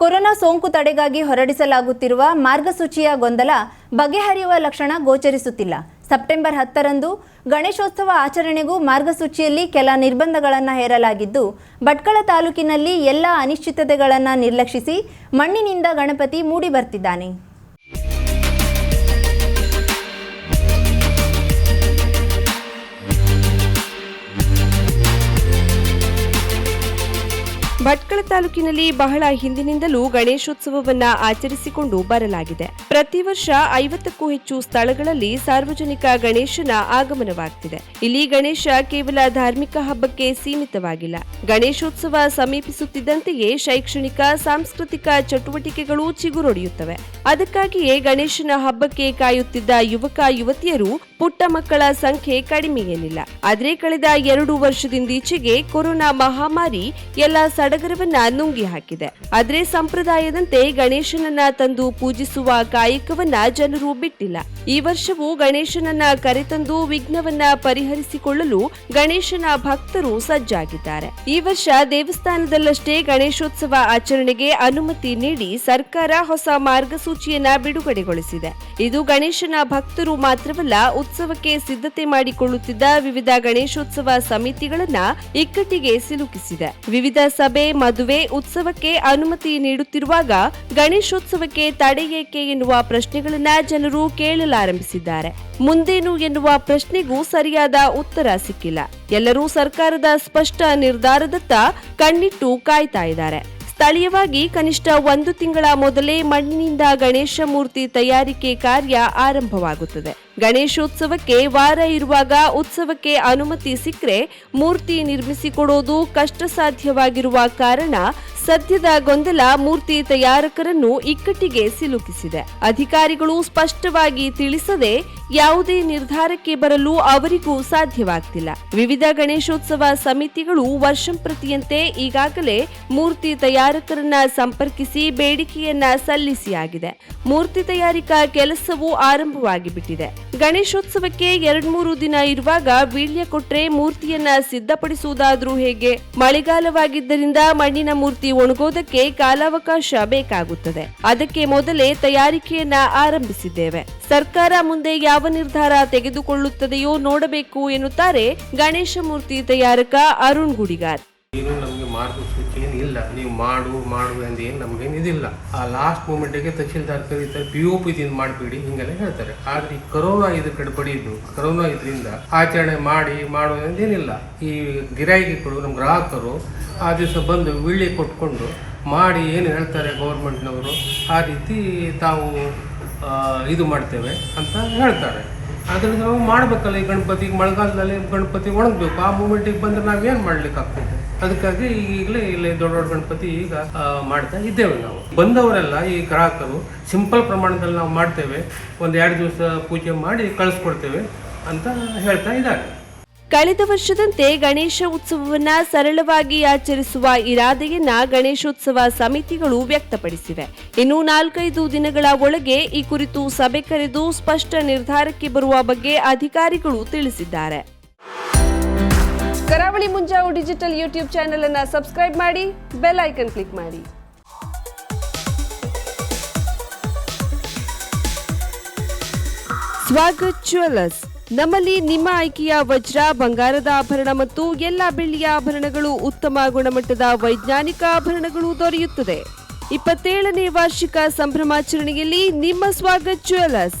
Corona ಸೋಂಕು ತಡೆಗಾಗಿ ಹೊರಡಿಸಲಾಗುತ್ತಿರುವ ಮಾರ್ಗಸೂಚಿಯ ಗೊಂದಲ ಬಗೆಹರಿಯುವ ಲಕ್ಷಣ ಗೋಚರಿಸುತ್ತಿಲ್ಲ. ಸೆಪ್ಟೆಂಬರ್ ಹತ್ತರಂದು ಗಣೇಶೋತ್ಸವ ಆಚರಣೆಗೂ ಮಾರ್ಗಸೂಚಿಯಲ್ಲಿ ಕೆಲ ನಿರ್ಬಂಧಗಳನ್ನು ಹೇರಲಾಗಿದ್ದು, ಭಟ್ಕಳ ತಾಲೂಕಿನಲ್ಲಿ ಎಲ್ಲ ಅನಿಶ್ಚಿತತೆಗಳನ್ನು ನಿರ್ಲಕ್ಷಿಸಿ ಮಣ್ಣಿನಿಂದ ಗಣಪತಿ ಮೂಡಿ ಬರ್ತಿದ್ದಾನೆ ಭಟ್ಕಳ ತಾಲೂಕಿನಲ್ಲಿ ಬಹಳ ಹಿಂದಿನಿಂದಲೂ ಗಣೇಶೋತ್ಸವವನ್ನ ಆಚರಿಸಿಕೊಂಡು ಬರಲಾಗಿದೆ. ಪ್ರತಿ ವರ್ಷ ಐವತ್ತಕ್ಕೂ ಹೆಚ್ಚು ಸ್ಥಳಗಳಲ್ಲಿ ಸಾರ್ವಜನಿಕ ಗಣೇಶನ ಆಗಮನವಾಗ್ತಿದೆ. ಇಲ್ಲಿ ಗಣೇಶ ಕೇವಲ ಧಾರ್ಮಿಕ ಹಬ್ಬಕ್ಕೆ ಸೀಮಿತವಾಗಿಲ್ಲ. ಗಣೇಶೋತ್ಸವ ಸಮೀಪಿಸುತ್ತಿದ್ದಂತೆಯೇ ಶೈಕ್ಷಣಿಕ, ಸಾಂಸ್ಕೃತಿಕ ಚಟುವಟಿಕೆಗಳು ಚಿಗುರೊಡೆಯುತ್ತವೆ. ಅದಕ್ಕಾಗಿಯೇ ಗಣೇಶನ ಹಬ್ಬಕ್ಕೆ ಕಾಯುತ್ತಿದ್ದ ಯುವಕ, ಯುವತಿಯರು ಪುಟ್ಟ ಮಕ್ಕಳ ಸಂಖ್ಯೆ ಕಡಿಮೆಯೇನಿಲ್ಲ ಆದರೆ ಕಳೆದ ಎರಡು ವರ್ಷದಿಂದೀಚೆಗೆ ಕೊರೋನಾ ಮಹಾಮಾರಿ ಎಲ್ಲ ಸಡಗರವನ್ನ ನುಂಗಿ ಹಾಕಿದೆ. ಆದರೆ ಸಂಪ್ರದಾಯದಂತೆ ಗಣೇಶನನ್ನ ತಂದು ಪೂಜಿಸುವ ಕಾಯಕವನ್ನ ಜನರು ಬಿಟ್ಟಿಲ್ಲ. ಈ ವರ್ಷವೂ ಗಣೇಶನನ್ನ ಕರೆತಂದು ವಿಘ್ನವನ್ನ ಪರಿಹರಿಸಿಕೊಳ್ಳಲು ಗಣೇಶನ ಭಕ್ತರು ಸಜ್ಜಾಗಿದ್ದಾರೆ. ಈ ವರ್ಷ ದೇವಸ್ಥಾನದಲ್ಲಷ್ಟೇ ಗಣೇಶೋತ್ಸವ ಆಚರಣೆಗೆ ಅನುಮತಿ ನೀಡಿ ಸರ್ಕಾರ ಹೊಸ ಮಾರ್ಗಸೂಚಿಯನ್ನ ಬಿಡುಗಡೆಗೊಳಿಸಿದೆ. ಇದು ಗಣೇಶನ ಭಕ್ತರು ಮಾತ್ರವಲ್ಲ ಉತ್ಸವಕ್ಕೆ ಸಿದ್ಧತೆ ಮಾಡಿಕೊಳ್ಳುತ್ತಿದ್ದ ವಿವಿಧ ಗಣೇಶೋತ್ಸವ ಸಮಿತಿಗಳನ್ನ ಇಕ್ಕಟ್ಟಿಗೆ ಸಿಲುಕಿಸಿದೆ. ವಿವಿಧ ಸಭೆ, ಮದುವೆ, ಉತ್ಸವಕ್ಕೆ ಅನುಮತಿ ನೀಡುತ್ತಿರುವಾಗ ಗಣೇಶೋತ್ಸವಕ್ಕೆ ತಡೆ ಏಕೆ ಎನ್ನುವ ಪ್ರಶ್ನೆಗಳನ್ನ ಜನರು ಕೇಳಲಾರಂಭಿಸಿದ್ದಾರೆ. ಮುಂದೇನು ಎನ್ನುವ ಪ್ರಶ್ನೆಗೂ ಸರಿಯಾದ ಉತ್ತರ ಸಿಕ್ಕಿಲ್ಲ. ಎಲ್ಲರೂ ಸರ್ಕಾರದ ಸ್ಪಷ್ಟ ನಿರ್ಧಾರದತ್ತ ಕಣ್ಣಿಟ್ಟು ಕಾಯ್ತಾ ಇದ್ದಾರೆ. ಸ್ಥಳೀಯವಾಗಿ ಕನಿಷ್ಠ ಒಂದು ತಿಂಗಳ ಮೊದಲೇ ಮಣ್ಣಿನಿಂದ ಗಣೇಶ ಮೂರ್ತಿ ತಯಾರಿಕೆ ಕಾರ್ಯ ಆರಂಭವಾಗುತ್ತದೆ. ಗಣೇಶೋತ್ಸವಕ್ಕೆ ವಾರ ಇರುವಾಗ ಉತ್ಸವಕ್ಕೆ ಅನುಮತಿ ಸಿಕ್ಕರೆ ಮೂರ್ತಿ ನಿರ್ಮಿಸಿಕೊಡೋದು ಕಷ್ಟ ಸಾಧ್ಯವಾಗಿರುವ ಕಾರಣ ಸದ್ಯದ ಗೊಂದಲ ಮೂರ್ತಿ ತಯಾರಕರನ್ನು ಇಕ್ಕಟ್ಟಿಗೆ ಸಿಲುಕಿಸಿದೆ. ಅಧಿಕಾರಿಗಳು ಸ್ಪಷ್ಟವಾಗಿ ತಿಳಿಸದೆ ಯಾವುದೇ ನಿರ್ಧಾರಕ್ಕೆ ಬರಲು ಅವರಿಗೂ ಸಾಧ್ಯವಾಗ್ತಿಲ್ಲ. ವಿವಿಧ ಗಣೇಶೋತ್ಸವ ಸಮಿತಿಗಳು ವರ್ಷಂಪ್ರತಿಯಂತೆ ಈಗಾಗಲೇ ಮೂರ್ತಿ ತಯಾರಕರನ್ನ ಸಂಪರ್ಕಿಸಿ ಬೇಡಿಕೆಯನ್ನ ಸಲ್ಲಿಸಿಯಾಗಿದೆ. ಮೂರ್ತಿ ತಯಾರಿಕಾ ಕೆಲಸವೂ ಆರಂಭವಾಗಿ ಬಿಟ್ಟಿದೆ ಗಣೇಶೋತ್ಸವಕ್ಕೆ ಎರಡ್ಮೂರು ದಿನ ಇರುವಾಗ ವೀಳ್ಯ ಕೊಟ್ರೆ ಮೂರ್ತಿಯನ್ನ ಸಿದ್ಧಪಡಿಸುವುದಾದ್ರೂ ಹೇಗೆ? ಮಳೆಗಾಲವಾಗಿದ್ದರಿಂದ ಮಣ್ಣಿನ ಮೂರ್ತಿ ಒಣಗೋದಕ್ಕೆ ಕಾಲಾವಕಾಶ ಬೇಕಾಗುತ್ತದೆ. ಅದಕ್ಕೆ ಮೊದಲೇ ತಯಾರಿಕೆಯನ್ನ ಆರಂಭಿಸಿದ್ದೇವೆ. ಸರ್ಕಾರ ಮುಂದೆ ಯಾವ ನಿರ್ಧಾರ ತೆಗೆದುಕೊಳ್ಳುತ್ತದೆಯೋ ನೋಡಬೇಕು ಎನ್ನುತ್ತಾರೆ ಗಣೇಶ ಮೂರ್ತಿ ತಯಾರಕ ಅರುಣ್ ಗುಡಿಗಾರ್. ಏನು ನಮಗೆ ಮಾರ್ಗಸೂಚಿ ಇಲ್ಲ. ನೀವು ಮಾಡು ಮಾಡು ಎಂದು ಏನು ನಮಗೇನು ಇದಿಲ್ಲ. ಆ ಲಾಸ್ಟ್ ಮೂಮೆಂಟಿಗೆ ತಹಶೀಲ್ದಾರ್ ಕರೀತಾರೆ ಪಿ ಒ ಪಿ ದಿಂದ ಮಾಡಬೇಡಿ ಹಿಂಗೆಲ್ಲ ಹೇಳ್ತಾರೆ. ಆದ್ರೆ ಈ ಕರೋನಾ ಇದು ಕಡ್ಪಡಿದ್ದು ಕರೋನಾ ಇದರಿಂದ ಆಚರಣೆ ಮಾಡಿ, ಮಾಡು ಏನಿಲ್ಲ. ಈ ಗಿರಾಯಿಗಳು ನಮ್ಮ ಗ್ರಾಹಕರು ಆ ದಿವಸ ಬಂದು ವಿಳ್ಳಿ ಕೊಟ್ಕೊಂಡು ಮಾಡಿ ಏನು ಹೇಳ್ತಾರೆ ಗೌರ್ಮೆಂಟ್ನವರು, ಆ ರೀತಿ ತಾವು ಇದು ಮಾಡ್ತೇವೆ ಅಂತ ಹೇಳ್ತಾರೆ. ಅದರಿಂದ ನಾವು ಮಾಡಬೇಕಲ್ಲ ಈ ಗಣಪತಿ, ಮಳೆಗಾಲದಲ್ಲಿ ಗಣಪತಿ ಒಣಗಬೇಕು. ಆ ಮೂಮೆಂಟಿಗೆ ಬಂದ್ರೆ ನಾವೇನು ಮಾಡ್ಲಿಕ್ಕೆ ಆಗ್ತದೆ ಅದಕ್ಕಾಗಿ ಈಗಲೇ ಇಲ್ಲಿ ದೊಡ್ಡ ದೊಡ್ಡ ಗಣಪತಿ ಈಗ ಮಾಡ್ತಾ ಇದ್ದೇವೆ ನಾವು. ಬಂದವರೆಲ್ಲ, ಈ ಗ್ರಾಹಕರು ಸಿಂಪಲ್ ಪ್ರಮಾಣದಲ್ಲಿ ನಾವು ಮಾಡ್ತೇವೆ. ಒಂದು ಎರಡು ದಿವಸ ಪೂಜೆ ಮಾಡಿ ಕಳಿಸ್ಕೊಡ್ತೇವೆ ಅಂತ ಹೇಳ್ತಾ ಇದ್ದಾರೆ. ಕಳೆದ ವರ್ಷದಂತೆ ಗಣೇಶ ಉತ್ಸವವನ್ನ ಸರಳವಾಗಿ ಆಚರಿಸುವ ಇರಾದೆಯನ್ನ ಗಣೇಶೋತ್ಸವ ಸಮಿತಿಗಳು ವ್ಯಕ್ತಪಡಿಸಿವೆ. ಇನ್ನು ನಾಲ್ಕೈದು ದಿನಗಳ ಒಳಗೆ ಈ ಕುರಿತು ಸಭೆ ಕರೆದು ಸ್ಪಷ್ಟ ನಿರ್ಧಾರಕ್ಕೆ ಬರುವ ಬಗ್ಗೆ ಅಧಿಕಾರಿಗಳು ತಿಳಿಸಿದ್ದಾರೆ. Karavali Munjavu digital YouTube channel ಅನ್ನು ಸಬ್ಸ್ಕ್ರೈಬ್ ಮಾಡಿ, ಬೆಲ್ ಐಕನ್ ಕ್ಲಿಕ್ ಮಾಡಿ. ಸ್ವಾಗತ್ ಜ್ಯುವೆಲ್ಲರ್ಸ್. ನಮ್ಮಲ್ಲಿ ನಿಮ್ಮ ಆಯ್ಕೆಯ ವಜ್ರ, ಬಂಗಾರದ ಆಭರಣ ಮತ್ತು ಎಲ್ಲ ಬೆಳ್ಳಿಯ ಆಭರಣಗಳು ಉತ್ತಮ ಗುಣಮಟ್ಟದ ವೈಜ್ಞಾನಿಕ ಆಭರಣಗಳು ದೊರೆಯುತ್ತದೆ. ಇಪ್ಪತ್ತೇಳನೇ ವಾರ್ಷಿಕ ಸಂಭ್ರಮಾಚರಣೆಯಲ್ಲಿ ನಿಮ್ಮ ಸ್ವಾಗತ್ ಜ್ಯುವೆಲ್ಲರ್ಸ್.